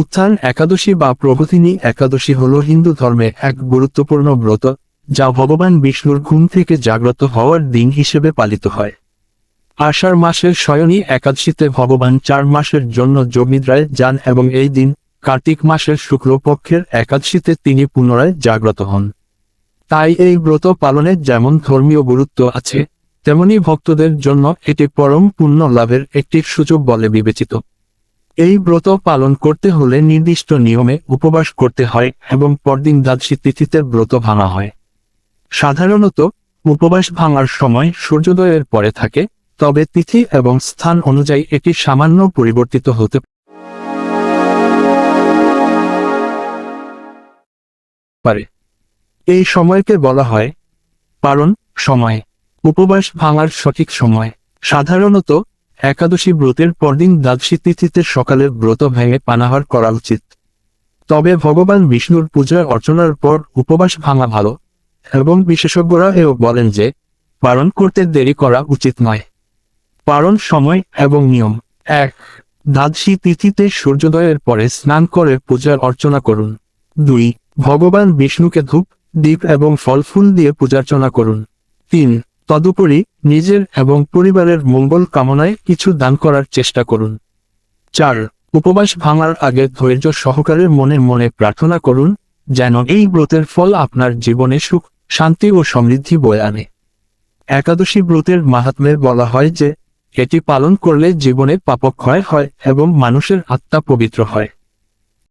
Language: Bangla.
উত্থান একাদশী বা প্রগতিনী একাদশী হল হিন্দু ধর্মে এক গুরুত্বপূর্ণ ব্রত, যা ভগবান বিষ্ণুর ঘুম থেকে জাগ্রত হওয়ার দিন হিসেবে পালিত হয়। আষাঢ় মাসের শয়নী একাদশীতে ভগবান চার মাসের জন্য যোগনিদ্রায় যান এবং এই দিন কার্তিক মাসের শুক্লপক্ষের একাদশীতে তিনি পুনরায় জাগ্রত হন। তাই এই ব্রত পালনের যেমন ধর্মীয় গুরুত্ব আছে, তেমনি ভক্তদের জন্য এটি পরম পুণ্য লাভের একটি সুযোগ বলে বিবেচিত। এই ব্রত পালন করতে হলে নির্দিষ্ট নিয়মে উপবাস করতে হয় এবং পরদিন দ্বাদশী তিথিতে ব্রত ভাঙা হয়। সাধারণত, উপবাস ভাঙার সময় সূর্যোদয়ের পরে থাকে, তবে তিথি এবং স্থান অনুযায়ী এটি সামান্য পরিবর্তিত হতে পারে। এই সময়কে বলা হয় পারণ সময়। উপবাস ভাঙার সঠিক সময়। সাধারণত একাদশী ব্রতের পরদিন দ্বাদশী তিথিতে সকালে ব্রত ভেঙে পানাহার করা উচিত। তবে ভগবান বিষ্ণুর পূজা অর্চনার পর উপবাস ভাঙা ভালো, এবং বিশেষজ্ঞরা এও বলেন যে, পালন করতে দেরি করা উচিত নয়। পালন সময় এবং নিয়ম। এক, দ্বাদশী তিথিতে সূর্যোদয়ের পরে স্নান করে পূজার অর্চনা করুন। দুই, ভগবান বিষ্ণুকে ধূপ, দীপ এবং ফল ফুল দিয়ে পূজার্চনা করুন। তিন তদুপরি নিজের এবং পরিবারের মঙ্গল কামনায় কিছু দান করার চেষ্টা করুন। চার, উপবাস ভাঙার আগে ধৈর্য সহকারে মনে মনে প্রার্থনা করুন, যেন এই ব্রতের ফল আপনার জীবনে সুখ, শান্তি ও সমৃদ্ধি বয়ে আনে। একাদশী ব্রতের মাহাত্ম্যে বলা হয় যে, এটি পালন করলে জীবনে পাপক্ষয় হয় এবং মানুষের আত্মা পবিত্র হয়।